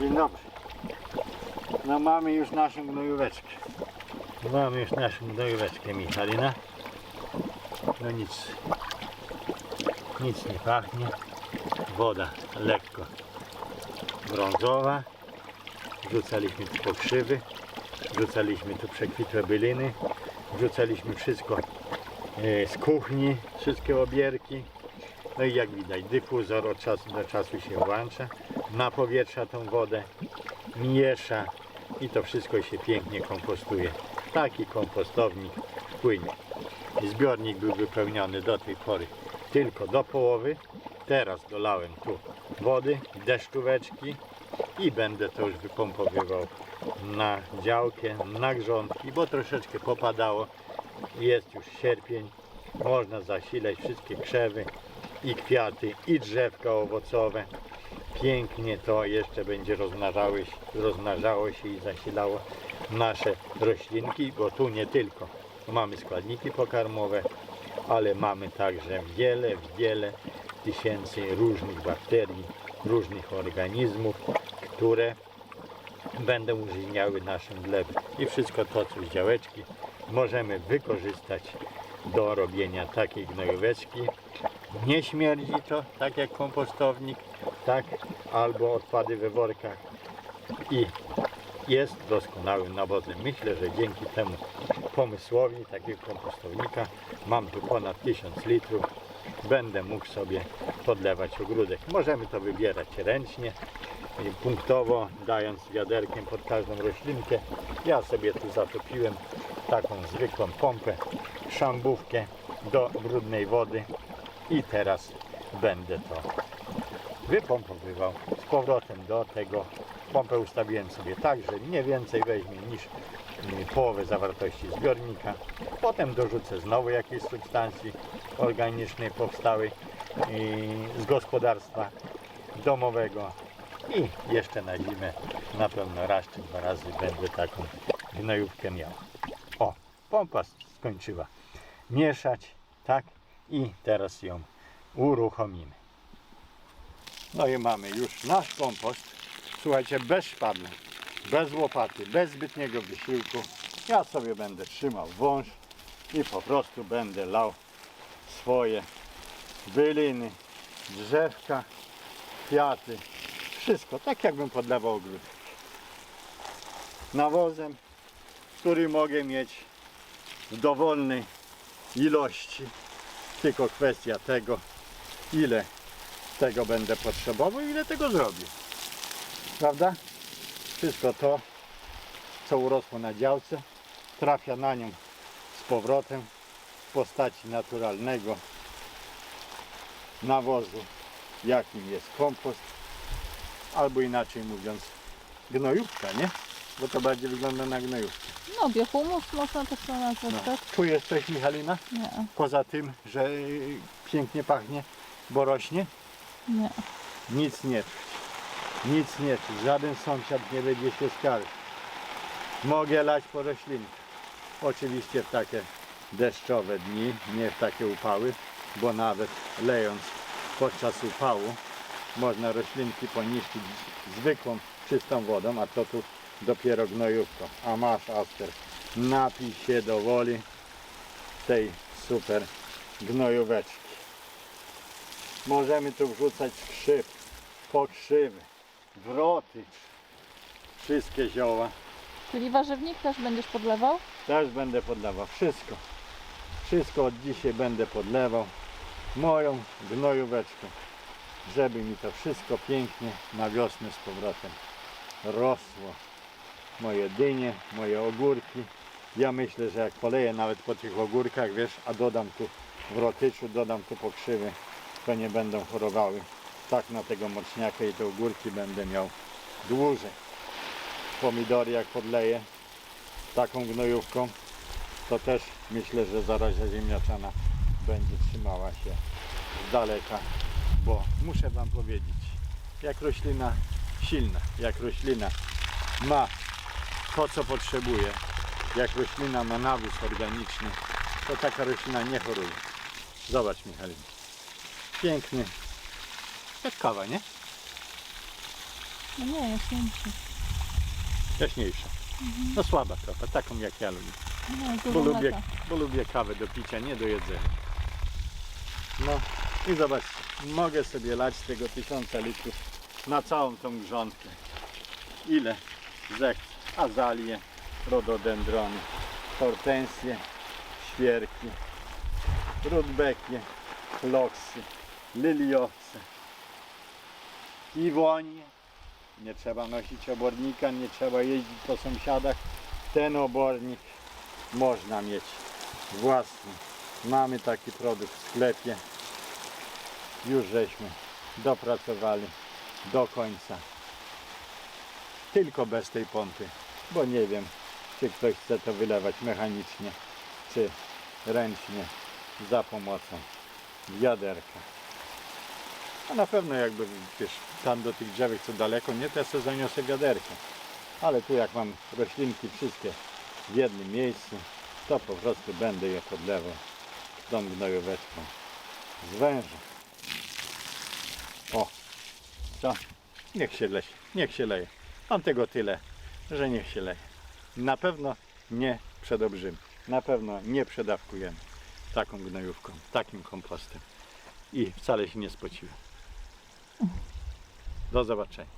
Dzień dobry. No mamy już naszą gnojóweczkę. Mamy już naszą gnojóweczkę Michalina. No nic, nic nie pachnie. Woda lekko brązowa. Wrzucaliśmy tu pokrzywy, wrzucaliśmy tu przekwitłe byliny, wrzucaliśmy wszystko e, z kuchni, wszystkie obierki. No i jak widać, dyfuzor od czasu do czasu się włącza, napowietrza tą wodę, miesza i to wszystko się pięknie kompostuje. Taki kompostownik płynie. Zbiornik był wypełniony do tej pory tylko do połowy. Teraz dolałem tu wody, deszczóweczki i będę to już wypompowywał na działkę, na grządki, bo troszeczkę popadało. Jest już sierpień, można zasilać wszystkie krzewy i kwiaty, i drzewka owocowe. Pięknie to jeszcze będzie rozmnażało się, rozmnażało się i zasilało nasze roślinki, bo tu nie tylko mamy składniki pokarmowe, ale mamy także wiele, wiele tysięcy różnych bakterii, różnych organizmów, które będą użyźniały naszym glebę. I wszystko to, co z działeczki możemy wykorzystać do robienia takiej gnojóweczki. Nie śmierdzi to, tak jak kompostownik, tak, albo odpady we workach i jest doskonałym nawozem. Myślę, że dzięki temu pomysłowi takiego kompostownika mam tu ponad 1000 litrów. Będę mógł sobie podlewać ogródek. Możemy to wybierać ręcznie, punktowo, dając wiaderkiem pod każdą roślinkę. Ja sobie tu zatopiłem taką zwykłą pompę, szambówkę do brudnej wody i teraz będę to wypompowywał z powrotem do tego. Pompę ustawiłem sobie tak, że mniej więcej weźmie niż mm, połowę zawartości zbiornika. Potem dorzucę znowu jakiejś substancji organicznej powstałej z gospodarstwa domowego i jeszcze na zimę na pewno raz czy dwa razy będę taką gnojówkę miał. O, pompa skończyła mieszać, tak? I teraz ją uruchomimy. No i mamy już nasz kompost. Słuchajcie, bez szpadla, bez łopaty, bez zbytniego wysiłku. Ja sobie będę trzymał wąż i po prostu będę lał swoje byliny, drzewka, kwiaty, wszystko, tak jakbym podlewał ogródek. Nawozem, który mogę mieć w dowolnej ilości. Tylko kwestia tego, ile tego będę potrzebował, ile tego zrobię. Prawda? Wszystko to, co urosło na działce, trafia na nią z powrotem w postaci naturalnego nawozu, jakim jest kompost, albo inaczej mówiąc gnojówka, nie? Bo to bardziej wygląda na gnojówkę. No, biohumus można też to nazwać, No. tak? Czujesz coś Michalina? Nie, Poza tym, że y, pięknie pachnie, bo rośnie? nie. Nic nie czuć. Nic nie czuć. Żaden sąsiad nie będzie się skarżył. Mogę lać po roślinkach. Oczywiście w takie deszczowe dni, nie w takie upały, bo nawet lejąc podczas upału można roślinki poniszczyć zwykłą, czystą wodą, a to tu dopiero gnojówką. A masz Aster, napij się do woli tej super gnojóweczki. Możemy tu wrzucać skrzyp, pokrzywy, wroty, wszystkie zioła. Czyli warzywnik też będziesz podlewał? Też będę podlewał wszystko. Wszystko od dzisiaj będę podlewał moją gnojóweczką, żeby mi to wszystko pięknie na wiosnę z powrotem rosło. Moje dynie, moje ogórki. Ja myślę, że jak poleję nawet po tych ogórkach, wiesz, a dodam tu wrotyczu, dodam tu pokrzywy, to nie będą chorowały. Tak na tego mocniaka i te ogórki będę miał dłużej. Pomidory jak podleję, taką gnojówką, to też myślę, że zarazia ziemniaczana będzie trzymała się z daleka, bo muszę Wam powiedzieć, jak roślina silna, jak roślina ma to, co potrzebuje, jak roślina ma nawóz organiczny, to taka roślina nie choruje. Zobacz Michalina. Piękny. Jak kawa, nie? No nie, jaśniejszy. Jaśniejsza. No słaba trochę, taką jak ja lubię. No, Bo lubię, bo lubię kawę do picia, nie do jedzenia. No i zobaczcie, mogę sobie lać z tego tysiąca litrów na całą tą grządkę. Ile zechcę. Azalie, rododendrony, hortensje, świerki, rudbekie, loksy, liliowce, iwonie. Nie trzeba nosić obornika, nie trzeba jeździć po sąsiadach. Ten obornik można mieć własny. Mamy taki produkt w sklepie. Już żeśmy dopracowali do końca. Tylko bez tej pompy, bo nie wiem, czy ktoś chce to wylewać mechanicznie, czy ręcznie za pomocą wiaderka. A na pewno jakby wiesz, tam do tych drzewek co daleko, nie, ja sobie zaniosę wiaderkę. Ale tu jak mam roślinki wszystkie w jednym miejscu, to po prostu będę je podlewał tą gnojóweczką z węża. O, co? Niech się leje, niech się leje. Mam tego tyle, że niech się leje. Na pewno nie przedobrzymy, na pewno nie przedawkujemy taką gnojówką, takim kompostem. I wcale się nie spociłem. Do zobaczenia.